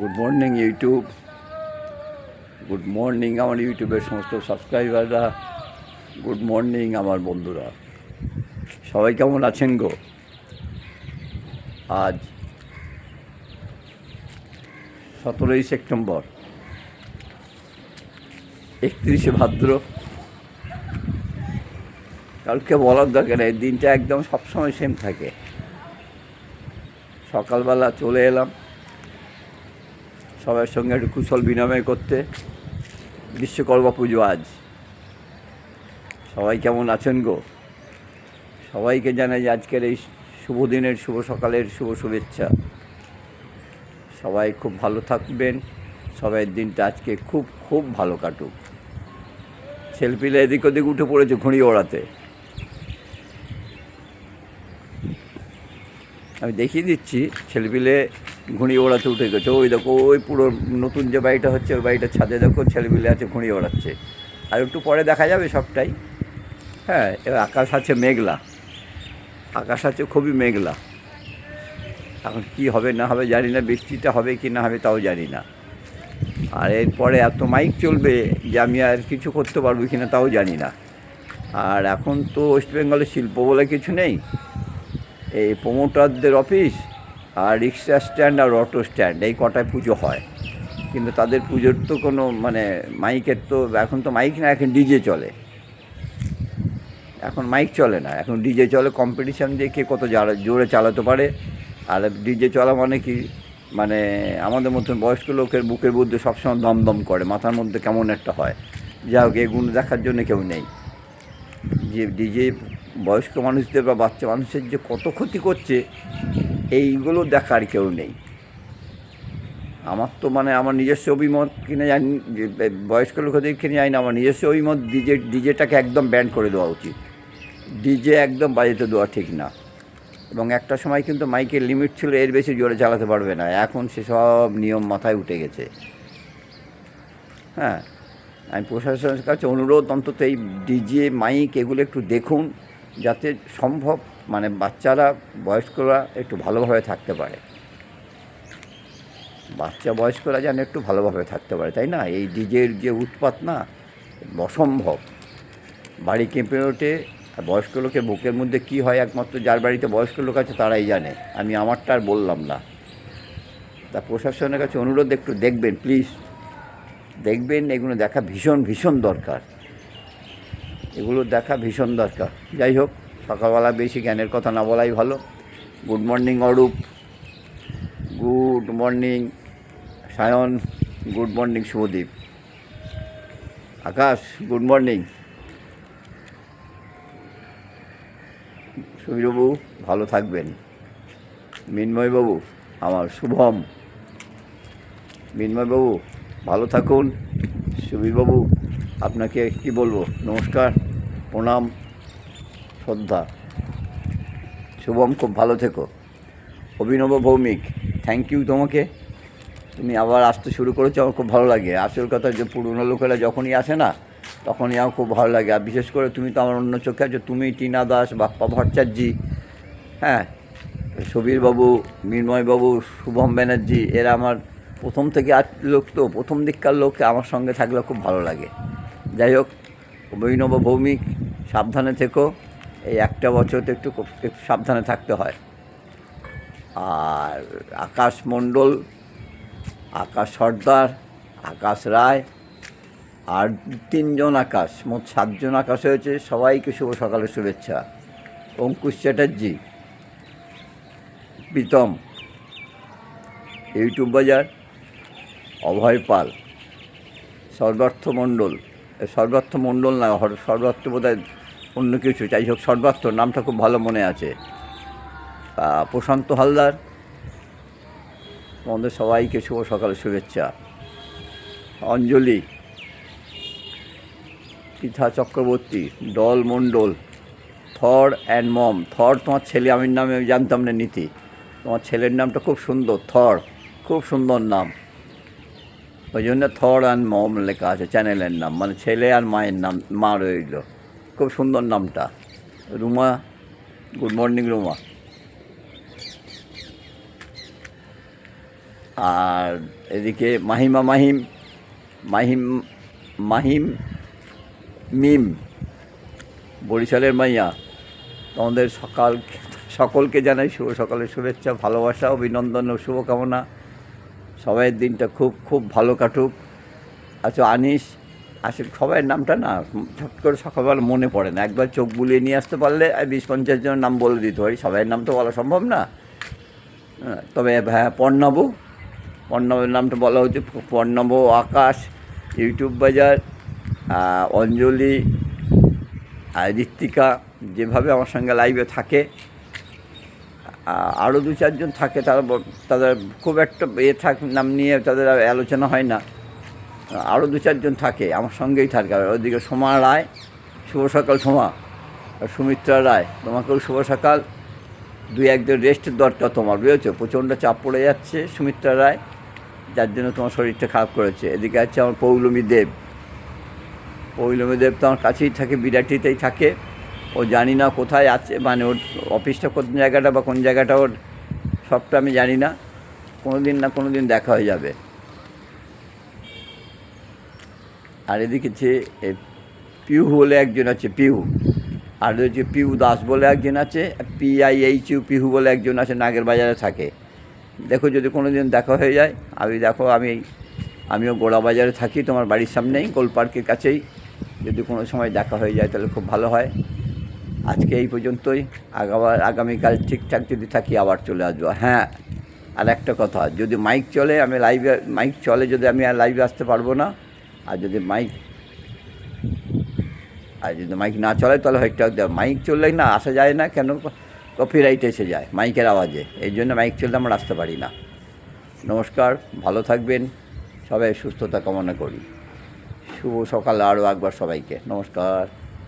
Good morning YouTube good morning আমার ইউটিউবের সমস্ত সাবস্ক্রাইবাররা গুড মর্নিং আমার বন্ধুরা। সবাই কেমন আছেন গো? আজ সতেরোই সেপ্টেম্বর, একত্রিশে ভাদ্র। কালকে বলার দরকার নেই, দিনটা একদম সবসময় সেম থাকে। সকালবেলা চলে এলাম। সবার সঙ্গে একটু কুশল বিনিময় করতে। বিশ্বকর্মা পুজো আজ। সবাই কেমন আছেন গো? সবাইকে জানাই আজকের এই শুভ দিনের, শুভ সকালের শুভ শুভেচ্ছা। সবাই খুব ভালো থাকবেন। সবাই দিনটা আজকে খুব খুব ভালো কাটুক। ছেলপিলে এদিক ওদিক উঠে পড়েছে ঘুড়ি ওড়াতে। আমি দেখিয়ে দিচ্ছি, ছেলেপিলে ঘুড়ি ওড়াতে উঠে গেছে। ওই দেখো, ওই পুরো নতুন যে বাড়িটা হচ্ছে, ওই বাড়িটার ছাদে দেখো ছেলেপিলে আছে, ঘুড়ি ওড়াচ্ছে। আর একটু পরে দেখা যাবে সবটাই। হ্যাঁ এবার আকাশ আছে মেঘলা। আকাশ আছে খুবই মেঘলা। এখন কি হবে, না হবে জানি না, বৃষ্টিটা হবে কি না হবে তাও জানি না। আর এরপরে এত মাইক চলবে যে আমি আর কিছু করতে পারব কি না তাও জানি না। আর এখন তো ওয়েস্ট বেঙ্গলে শিল্প বলে কিছু নেই। এই প্রমোটারদের অফিস আর রিক্সা স্ট্যান্ড আর অটো স্ট্যান্ড এই কটায় পুজো হয়। কিন্তু তাদের পুজোর তো কোনো মানে মাইকের তো, এখন তো মাইক না, এখন ডিজে চলে। এখন মাইক চলে না, এখন ডিজে চলে কম্পিটিশান দিয়ে কে কত জারা- চালাতে পারে। আর ডিজে চলা মানে কি? মানে আমাদের মতন বয়স্ক লোকের বুকের মধ্যে সবসময় দমদম করে, মাথার মধ্যে কেমন একটা হয়। যা হোক, এগুলো দেখার জন্য কেউ নেই। যে ডিজে বয়স্ক মানুষদের বা বাচ্চা মানুষের যে কত ক্ষতি করছে, এইগুলো দেখার কেউ নেই। আমার তো মানে আমার নিজস্ব অভিমত কিনে জানি বয়স্ক লোকদের কিনে জানি না, আমার নিজস্ব অভিমত ডিজে, ডিজেটাকে একদম ব্যান করে দেওয়া উচিত। ডিজে একদম বাজাতে দেওয়া ঠিক না। এবং একটা সময় কিন্তু মাইকের লিমিট ছিল, এর বেশি জোরে চালাতে পারবে না। এখন সেসব নিয়ম মাথায় উঠে গেছে। হ্যাঁ আমি প্রশাসনের কাছে অনুরোধ, অন্তত এই ডিজে, মাইক, এগুলো একটু দেখুন। যাতে সম্ভব মানে বাচ্চারা, বয়স্করা একটু ভালোভাবে থাকতে পারে। বাচ্চা, বয়স্করা যেন একটু ভালোভাবে থাকতে পারে, তাই না? এই ডিজের যে উৎপাত না, অসম্ভব। বাড়ি কেঁপে ওঠে বয়স্ক লোকের বুকের মধ্যে কী হয় একমাত্র যার বাড়িতে বয়স্ক লোক আছে তারাই জানে। আমি আমারটা আর বললাম না। তা প্রশাসনের কাছে অনুরোধ, একটু দেখবেন, প্লিজ। দেখবেন, এগুলো দেখা ভীষণ ভীষণ দরকার। এগুলো দেখা ভীষণ দরকার। যাই হোক, সকালবেলা বেশি জ্ঞানের কথা না বলাই ভালো। Good morning Arup. Good morning Sayan. Good morning Shubhadeep. Akash good morning সুবীরবাবু, ভালো থাকবেন। মিন্ময়বাবু, আমার শুভম। মিন্ময়বাবু, ভালো থাকুন। সুবীরবাবু, আপনাকে কি বলব? নমস্কার। প্রণাম, শ্রদ্ধা। শুভম, খুব ভালো থেকো। অভিনব ভৌমিক থ্যাংক ইউ তোমাকে। তুমি আবার আসতে শুরু করেছ, আমার খুব ভালো লাগে। আসল কথা যে পুরনো লোকেরা যখনই আসে না, তখনই আমার খুব ভালো লাগে। আর বিশেষ করে তুমি তো আমার অন্য চোখে আছো, তুমি টিনা দাস, বাপ্পা ভট্টাচার্যি হ্যাঁ? সুবীরবাবু, মিন্ময়বাবু, শুভম ব্যানার্জি, এরা আমার প্রথম থেকে আজ লোক তো, প্রথম দিককার লোক আমার সঙ্গে থাকলে খুব ভালো লাগে। যাই হোক, অভিনব ভৌমিক সাবধানে থেকো। এই একটা বছর তো একটু সাবধানে থাকতে হয়। আর আকাশ মণ্ডল, আকাশ সর্দার, আকাশ রায়, আর তিনজন আকাশ, মোট সাতজন আকাশ হয়েছে। সবাইকে শুভ সকালের শুভেচ্ছা। অঙ্কুশ চ্যাটার্জি, প্রীতম, ইউটিউব বাজার, অভয় পাল, সর্বার্থ মণ্ডল সর্বার্থ মণ্ডল না, সর্বার্থ বোধ অন্য কিছু, যাই হোক সর্বার্থ নামটা খুব ভালো মনে আছে। প্রশান্ত হালদার। তোমাদের সবাইকে শুভ সকালের শুভেচ্ছা। Anjali. Pritha Chakraborty Doll Mondal, Thor and mom. Thor তোমার ছেলে, আমির নামে আমি জানতাম না নীতি। তোমার ছেলের নামটা খুব সুন্দর, থর। খুব সুন্দর নাম। ওই জন্য থর অ্যান্ড মম লেখা আছে, চ্যানেলের নাম। মানে ছেলে আর মায়ের নাম, মা রইল। খুব সুন্দর নামটা। Ruma good morning Ruma. আর এদিকে মাহিমা, মাহিম মাহিম মাহিম, মিম, বরিশালের মাইয়া। তোমাদের সকাল, সকলকে জানাই শুভ সকালের শুভেচ্ছা, ভালোবাসা, অভিনন্দন ও শুভকামনা। সবাইয়ের দিনটা খুব খুব ভালো কাটুক। আচ্ছা আনিস আসলে সবাইয়ের নামটা না ঝট করে সকালবেলা মনে পড়ে না। একবার চোখ বুলিয়ে নিয়ে আসতে পারলে বিশ পঞ্চাশ জনের নাম বলে দিতে পারি সবাইয়ের নাম তো বলা সম্ভব না। হ্যাঁ, তবে হ্যাঁ পর্ণব। পর্ণবের নামটা বলা হচ্ছে পর্ণব আকাশ ইউটিউব বাজার অঞ্জলি ঋত্বিকা যেভাবে আমার সঙ্গে লাইভে থাকে। আরও দু চারজন থাকে তারা তাদের খুব একটা এ থাক নাম নিয়ে তাদের আলোচনা হয় না। আরও দু চারজন থাকে, আমার সঙ্গেই থাকে। ওদিকে সোমা রায়, শুভ সকাল সোমা। আর সুমিত্রা রায়, তোমাকেও শুভ সকাল। দুই একদিন রেস্টের দরকার তোমার, বুঝেছ? প্রচণ্ড চাপ পড়ে যাচ্ছে সুমিত্রা রায়, যার জন্য তোমার শরীরটা খারাপ করেছে। এদিকে আছে আমার পৌলমী দেব। পৌলমী দেব তো আমার কাছেই থাকে, বিরাটিতেই থাকে। ও জানি না কোথায় আছে মানে ওর অফিসটা কোন জায়গাটা বা কোন জায়গাটা ওর, সবটা আমি জানি না। কোনো দিন না কোনো দিন দেখা হয়ে যাবে। আর এদিকে যে পিউ বলে একজন আছে, পিউ। আর হচ্ছে পিউ দাস বলে একজন আছে, P I H U Pihu বলে একজন আছে, নাগের বাজারে থাকে। দেখো যদি কোনো দিন দেখা হয়ে যায়, আমি দেখো, আমি, আমিও গোড়া বাজারে থাকি, তোমার বাড়ির সামনেই, গোল পার্কের কাছেই। যদি কোনো সময় দেখা হয়ে যায়, তাহলে খুব ভালো হয়। আজকে এই পর্যন্তই। আগাবার, আগামীকাল ঠিকঠাক যদি থাকি, আবার চলে আসব। হ্যাঁ আর একটা কথা, যদি মাইক চলে, আমি লাইভে মাইক চলে, যদি আমি আর লাইভে আসতে পারব না আর যদি মাইক আর যদি মাইক না চলে, তাহলে হয়তো মাইক চললে না, আসা যায় না কেন? কপিরাইট এসে যায় মাইকের আওয়াজে। এই জন্য মাইক চললে আমরা আসতে পারি না। নমস্কার, ভালো থাকবেন। সবাই সুস্থতা কামনা করি। শুভ সকাল আরও একবার সবাইকে। নমস্কার।